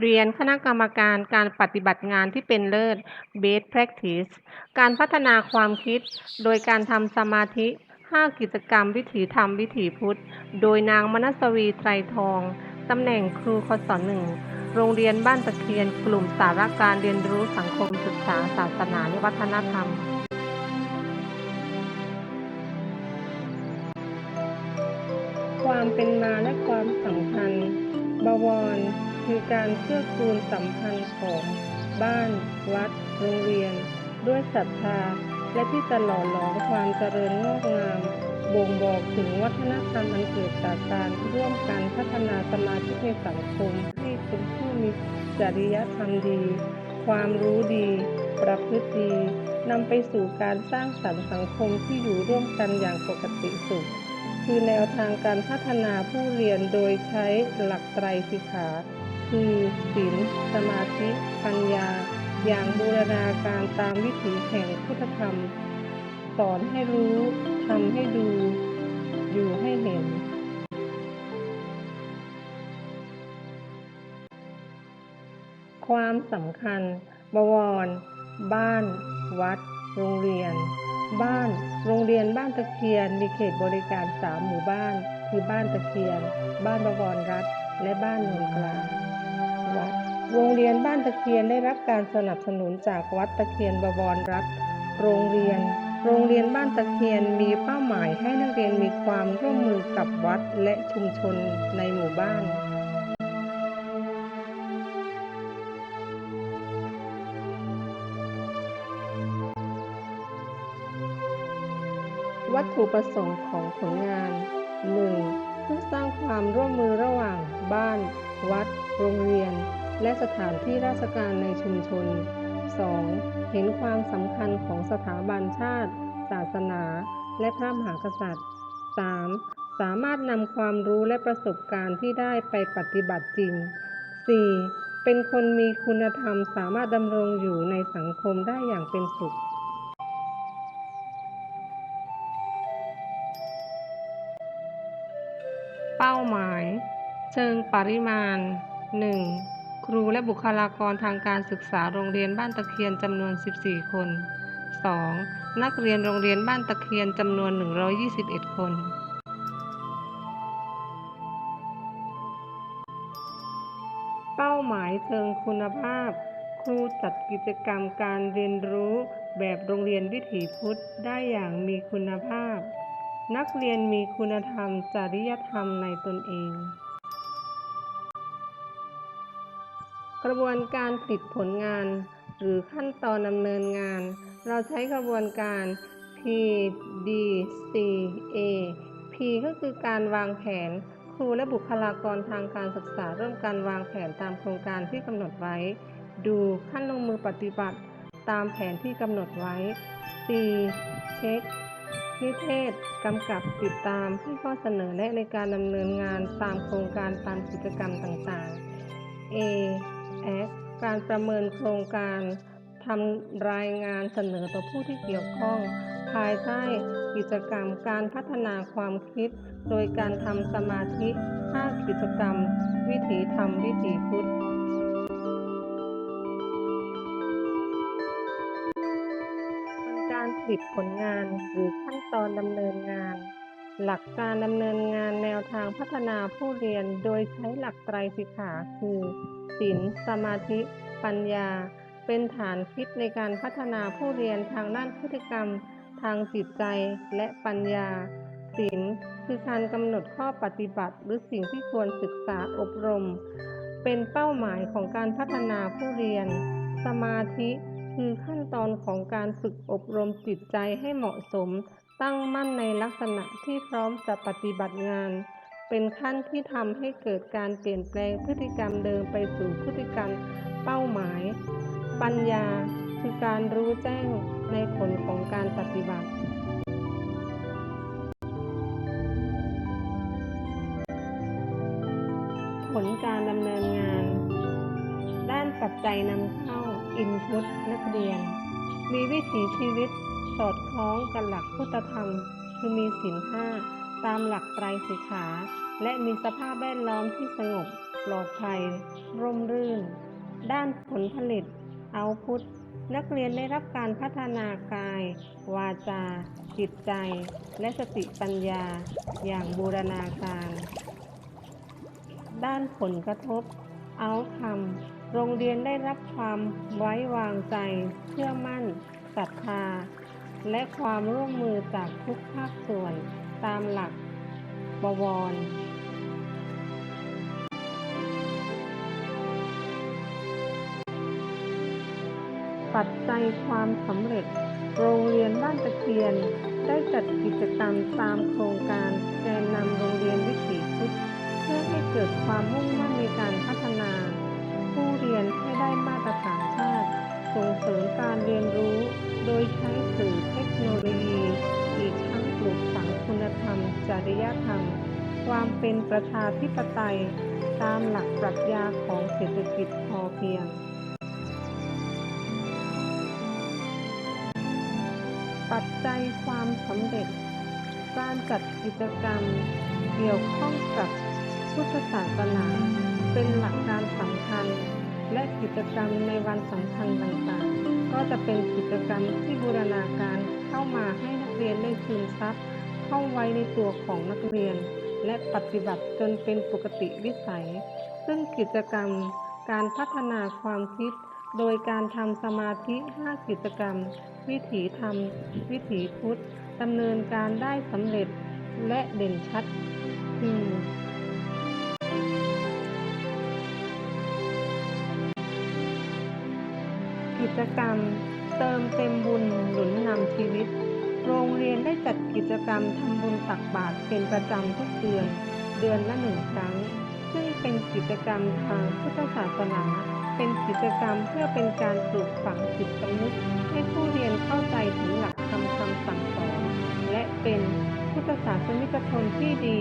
เรียนคณะกรรมการการปฏิบัติงานที่เป็นเลิศ Best Practice การพัฒนาความคิด โดยการทำสมาธิ 5 กิจกรรมวิถีธรรมวิถีพุทธ โดยนางมนัสวีไตรทอง ตำแหน่งครูคศหนึ่ง โรงเรียนบ้านตะเคียน กลุ่มสาระการเรียนรู้สังคมศึกษาศาสนาและวัฒนธรรมความเป็นมาและความสัมพันธ์บวร คือการเชื่อคูณสัมพันธ์ของบ้าน วัด โรงเรียน ด้วยศรัทธา และที่จะหล่อหลอมความเจริญงอกงาม บ่งบอกถึงวัฒนธรรมอันเกิดจากการร่วมกันพัฒนาสมาธิในสังคมให้เป็นผู้มีจริยธรรมดี ความรู้ดี ประพฤติดีนำไปสู่การสร้างสรรค์สังคมที่อยู่ร่วมกันอย่างปกติสุข คือแนวทางการพัฒนาผู้เรียนโดยใช้หลักไตรสิกขา คือศีลสมาธิปัญญา อย่างบูรณาการตามวิถีแห่งพุทธธรรม สอนให้รู้ทำให้ดู อยู่ให้เห็น ความสำคัญ บวร บ้าน วัด โรงเรียน บ้าน โรงเรียนบ้านตะเคียน มีเขตบริการสามหมู่บ้าน คือบ้านตะเคียน บ้านบวรรัฐ และบ้านโนนกลาง โรงเรียนบ้านตะเคียนได้รับการสนับสนุนจากวัดตะเคียนบวรรัฐโรงเรียน โรงเรียนบ้านตะเคียนมีเป้าหมายให้นักเรียนมีความร่วมมือกับวัดและชุมชนในหมู่บ้านวัตถุประสงค์ของผลงาน 1. เพื่อสร้างความร่วมมือระหว่างบ้าน วัด โรงเรียน และสถานที่ราชการในชุมชน 2. เห็นความสำคัญของสถาบันชาติ ศาสนา และพระมหากษัตริย์ 3. สามารถนำความรู้และประสบการณ์ที่ได้ไปปฏิบัติจริง 4. เป็นคนมีคุณธรรมสามารถดำรงอยู่ในสังคมได้อย่างเป็นสุขเป้าหมาย เชิงปริมาณ 1. ครูและบุคลากรทางการศึกษาโรงเรียนบ้านตะเคียนจำนวน 14 คน 2. นักเรียนโรงเรียนบ้านตะเคียนจำนวน 121 คนเป้าหมายเชิงคุณภาพ ครูจัดกิจกรรมการเรียนรู้แบบโรงเรียนวิถีพุทธได้อย่างมีคุณภาพ นักเรียนมีคุณธรรมจริยธรรมในตนเอง กระบวนการผลิตผลงาน หรือขั้นตอนดำเนินงาน เราใช้กระบวนการ P D C A P ก็คือการวางแผน ครูและบุคลากรทางการศึกษาร่วมกันวางแผนตามโครงการที่กำหนดไว้ ดูขั้นลงมือปฏิบัติตามแผนที่กำหนดไว้ C เช็คนิเทศกำกับติดตามให้ข้อเสนอแนะในการดำเนินงานตามโครงการตามกิจกรรมต่างๆ A X การประเมินโครงการทำรายงานเสนอต่อผู้ที่เกี่ยวข้อง ภายใต้กิจกรรมการพัฒนาความคิด โดยการทำสมาธิ 5 กิจกรรม วิถีธรรมวิถีพุทธการผลิตผลงานหรือขั้นตอนดำเนินงาน หลักการดำเนินงานแนวทางพัฒนาผู้เรียนโดยใช้หลักไตรสิกขาคือ ศีลสมาธิ ปัญญา เป็นฐานคิดในการพัฒนาผู้เรียนทางด้านพฤติกรรม ทางจิตใจและปัญญาศีลคือการกำหนดข้อปฏิบัติหรือสิ่งที่ควรศึกษาอบรม เป็นเป้าหมายของการพัฒนาผู้เรียน สมาธิคือขั้นตอนของการฝึกอบรมจิตใจให้เหมาะสม ตั้งมั่นในลักษณะที่พร้อมจะปฏิบัติงาน เป็นขั้นที่ทำให้เกิดการเปลี่ยนแปลงพฤติกรรมเดิมไปสู่พฤติกรรมเป้าหมาย ปัญญาคือการรู้แจ้งในผลของการปฏิบัติผลการดำเนินงาน ด้านปัจจัยนำเข้าอินพุตนักเรียน มีวิถีชีวิตสอดคล้องกับหลักพุทธธรรม คือมีศีลห้า ตามหลักไตรสิกขา และมีสภาพแวดล้อมที่สงบปลอดภัย ร่มรื่น ด้านผลผลิต เอาพุทนักเรียนได้รับการพัฒนากาย วาจา จิตใจ และสติปัญญา อย่างบูรณาการ ด้านผลกระทบ เอาทำโรงเรียนได้รับความไว้วางใจ เชื่อมั่นศรัทธา และความร่วมมือจากทุกภาคส่วน ตามหลักบวร ปัจจัยความสำเร็จ โรงเรียนบ้านตะเคียน ได้จัดกิจกรรมตามโครงการแกนนำโรงเรียนวิถีพุทธเพื่อให้เกิดความมุ่งมั่นในการพัฒนา ผู้เรียนให้ได้มาตรฐานชาติ ส่งเสริมการเรียนรู้ โดยใช้สื่อเทคโน ธรรมจริยธรรม ความเป็นประชาธิปไตย ตามหลักปรัชญาของเศรษฐกิจพอเพียง ปัจจัยความสำเร็จ การจัดกิจกรรม เกี่ยวข้องกับพุทธศาสนาเป็นหลักการสำคัญ และกิจกรรมในวันสำคัญต่างๆ ก็จะเป็นกิจกรรมที่บูรณาการเข้ามาให้นักเรียนได้ซึมซับ เข้าไว้ในตัวของนักเรียน และปฏิบัติจนเป็นปกติวิสัย ซึ่งกิจกรรมการพัฒนาความคิด โดยการทำสมาธิ 5 กิจกรรม วิถีธรรม วิถีพุทธดำเนินการได้สำเร็จและเด่นชัดคือกิจกรรมเติมเต็มบุญหนุนนำชีวิต โรงเรียนได้จัดกิจกรรมทำบุญตักบาตรเป็นประจำทุกเดือน เดือนละหนึ่งครั้ง ซึ่งเป็นกิจกรรมทางพุทธศาสนา เป็นกิจกรรมเพื่อเป็นการปลูกฝังจิตสำนึกให้ผู้เรียนเข้าใจถึงหลักธรรมคำสั่งสอน และเป็นพุทธศาสนิกชนที่ดี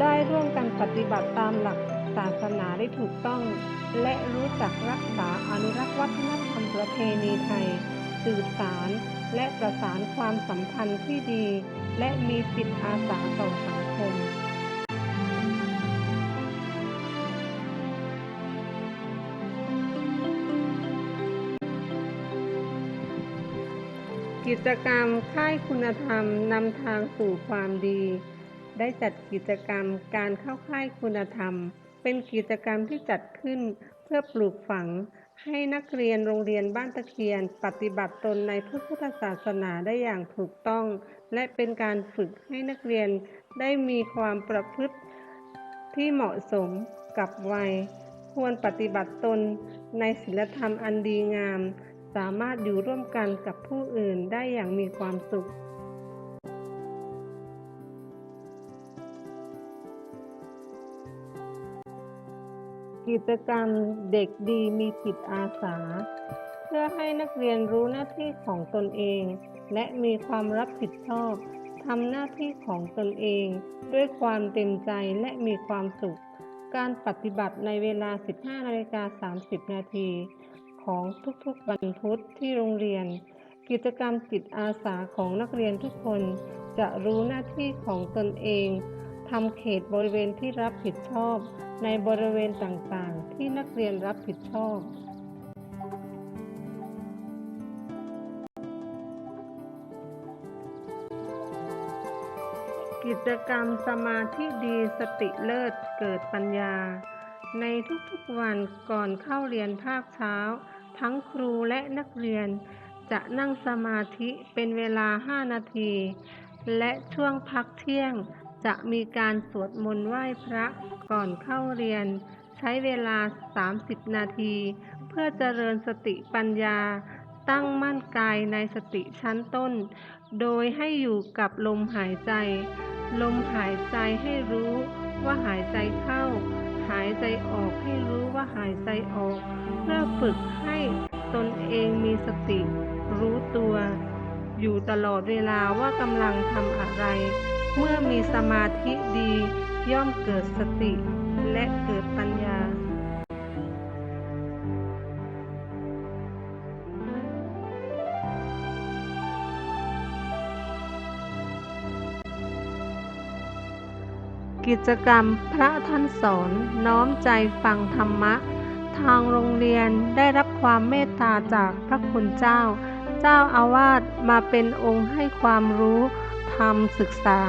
ได้ร่วมกันปฏิบัติตามหลักศาสนาได้ถูกต้อง และรู้จักรักษาอนุรักษ์วัฒนธรรมประเพณีไทย สื่อสาร และประสานความสัมพันธ์ที่ดี และมีจิตอาสาต่อสังคม กิจกรรมค่ายคุณธรรมนำทางสู่ความดี ได้จัดกิจกรรมการเข้าค่ายคุณธรรม เป็นกิจกรรมที่จัดขึ้นเพื่อปลูกฝัง ให้นักเรียนโรงเรียนบ้านตะเคียน ปฏิบัติตนในพระพุทธศาสนาได้อย่างถูกต้อง และเป็นการฝึกให้นักเรียนได้มีความประพฤติที่เหมาะสมกับวัย ควรปฏิบัติตนในศีลธรรมอันดีงาม สามารถอยู่ร่วมกันกับผู้อื่นได้อย่างมีความสุข กิจกรรมเด็กดีมีจิตอาสา เพื่อให้นักเรียนรู้หน้าที่ของตนเอง และมีความรับผิดชอบทำหน้าที่ของตนเอง ด้วยความเต็มใจและมีความสุข การปฏิบัติในเวลา 15นาฬิกา30 นาที ของทุกๆวันพุธที่โรงเรียน กิจกรรมจิตอาสาของนักเรียนทุกคนจะรู้หน้าที่ของตนเองทำเขตบริเวณที่รับผิดชอบ ในบริเวณต่างๆ ที่นักเรียนรับผิดชอบ กิจกรรมสมาธิดีสติเลิศเกิดปัญญา ในทุกๆวันก่อนเข้าเรียนภาคเช้า ทั้งครูและนักเรียนจะนั่งสมาธิเป็นเวลา 5 นาที และช่วงพักเที่ยง จะมีการสวดมนต์ไหว้พระก่อนเข้าเรียน ใช้เวลา 30 นาที เพื่อเจริญสติปัญญา ตั้งมั่นกายในสติชั้นต้น โดยให้อยู่กับลมหายใจ ลมหายใจให้รู้ว่าหายใจเข้า หายใจออกให้รู้ว่าหายใจออก เพื่อฝึกให้ตนเองมีสติ รู้ตัว อยู่ตลอดเวลาว่ากำลังทำอะไร เมื่อมีสมาธิดีย่อมเกิดสติและเกิดปัญญา กิจกรรมพระท่านสอนน้อมใจฟังธรรมะ ทางโรงเรียนได้รับความเมตตาจากพระคุณเจ้า เจ้าอาวาสมาเป็นองค์ให้ความรู้ ธรรมศึกษา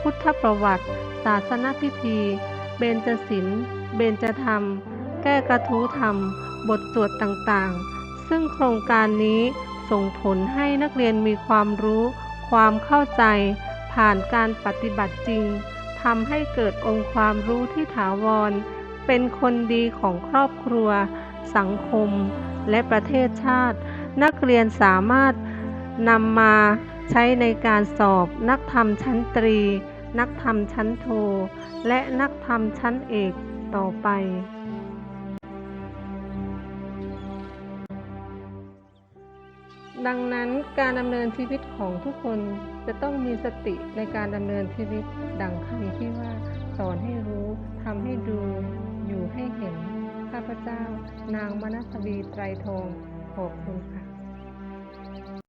พุทธประวัติ ศาสนพิธี เบญจศิลป์เบญจธรรม แก้กระทู้ธรรม บทสวดต่างๆ ซึ่งโครงการนี้ส่งผลให้นักเรียนมีความรู้ ความเข้าใจ ผ่านการปฏิบัติจริงทำให้เกิดองค์ความรู้ที่ถาวร เป็นคนดีของครอบครัว สังคม และประเทศชาติ นักเรียนสามารถนำมา ใช้ในการสอบนักธรรมชั้นตรี นักธรรมชั้นโท และนักธรรมชั้นเอกต่อไป ดังนั้นการดำเนินชีวิตของทุกคนจะต้องมีสติในการดำเนินชีวิตดังคำที่ว่า สอนให้รู้ทำให้ดูอยู่ให้เห็น ข้าพเจ้า นางมนัสวีไตรทองขอบคุณค่ะ